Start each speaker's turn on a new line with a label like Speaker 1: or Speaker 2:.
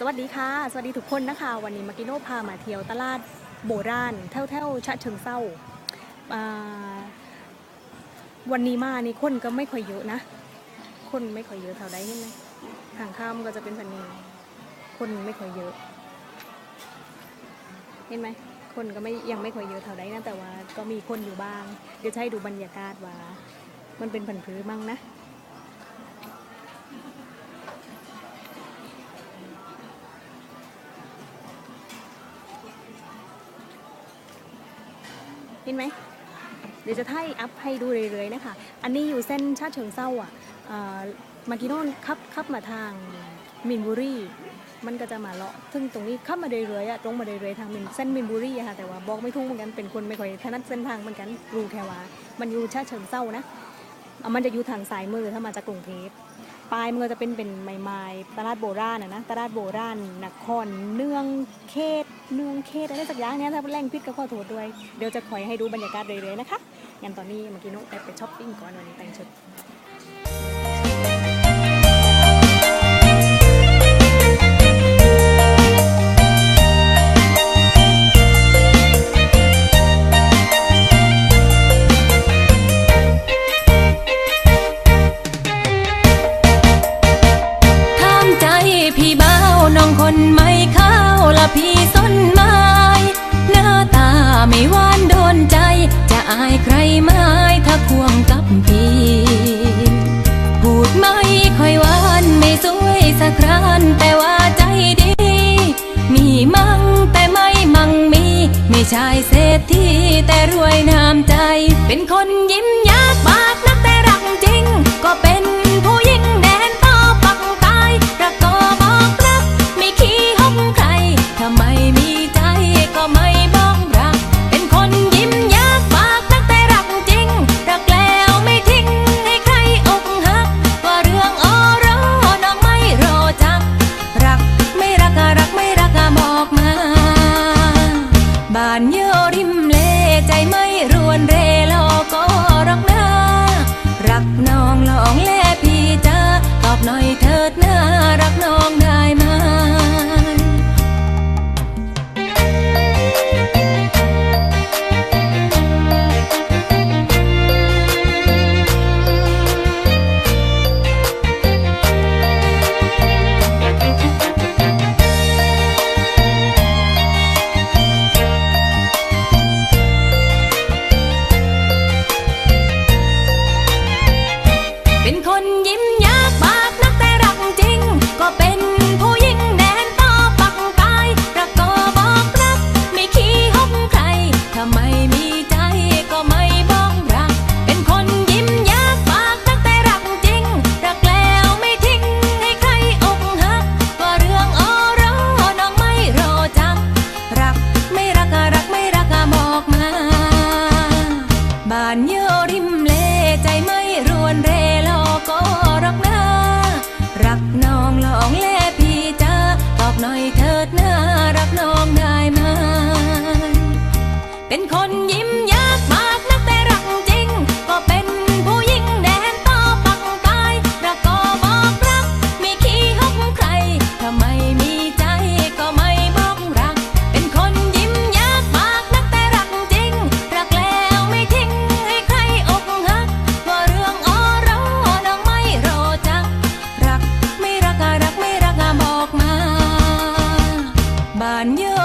Speaker 1: สวัสดีค่ะ สวัสดีทุกคนนะคะ วันนี้มากิโน่พามาเที่ยวตลาดโบราณแถวแถวๆฉะเชิงเซาอ่าวันนี้มานี่คนก็ไม่ค่อยเยอะนะ คนไม่ค่อยเยอะเท่าใดนี่ไหมทางข้ามก็จะเป็นพันนี้คนไม่ค่อยเยอะ เห็นไหมคนก็ไม่ยังไม่ค่อยเยอะเท่าใดนะแต่ว่าก็มีคนอยู่บ้าง เดี๋ยวจะให้ดูบรรยากาศว่า มันเป็นผันผือมั่งนะ เห็นไหมเดี๋ยวจะให้อัพให้ดูเรื่อยๆนะคะ อันนี้อยู่เส้นชาติเชิงเศร้าอะเอ่อมากิโน่นขับขับมาทางมินบุรีมันก็จะมาเลาะ ซึ่งตรงนี้ขับมาเรื่อยๆอะตรงมาเรื่อยๆทางมินเส้นมินบุรีอะค่ะ แต่ว่าบอกไม่ถูกเหมือนกัน เป็นคนไม่ค่อยถนัดเส้นทางเหมือนกัน รู้แค่ว่า มันอยู่ชาติเชิงเศร้านะ มันจะอยู่ทางสายมือถ้ามาจากกรุงเทพ ปลายมันก็จะเป็นเป็นไม้ๆตลาดโบราณอะนะตลาดโบราณนครเนืองเขตเนืองเขตอะไรสักอย่างเนี้ยถ้าแรงพิษก็ขอโทษด้วย เดี๋ยวจะคอยให้ดูบรรยากาศเรื่อยๆนะคะงั้นตอนนี้เมื่อกี้นุ๊กไปช้อปปิ้งก่อนวันนี้แต่งชุด
Speaker 2: แต่รวยน้ำใจ เป็นคนยิ้มยากปากนักแต่รักจริง ก็เป็นผู้หญิงแดนต่อปักตายรักก็บอกรัก ไม่ขี้หงใครถ้าไม่มีใจก็ไม่บอกรัก เป็นคนยิ้มยากปากนักแต่รักจริง รักแล้วไม่ทิ้งให้ใครอกหัก ว่าเรื่องออรอน้องไม่รอจัก รักไม่รักอะรักไม่รักอะบอกมา บานเยอริมเล ใจไม่รวนเรลอก็รักนารักน้องลองแล น้องลองแลพี่จ้าตอบหน่อยเถิดน่ารักน้องได้ไหมเป็นคนยิ้มยากมา บอ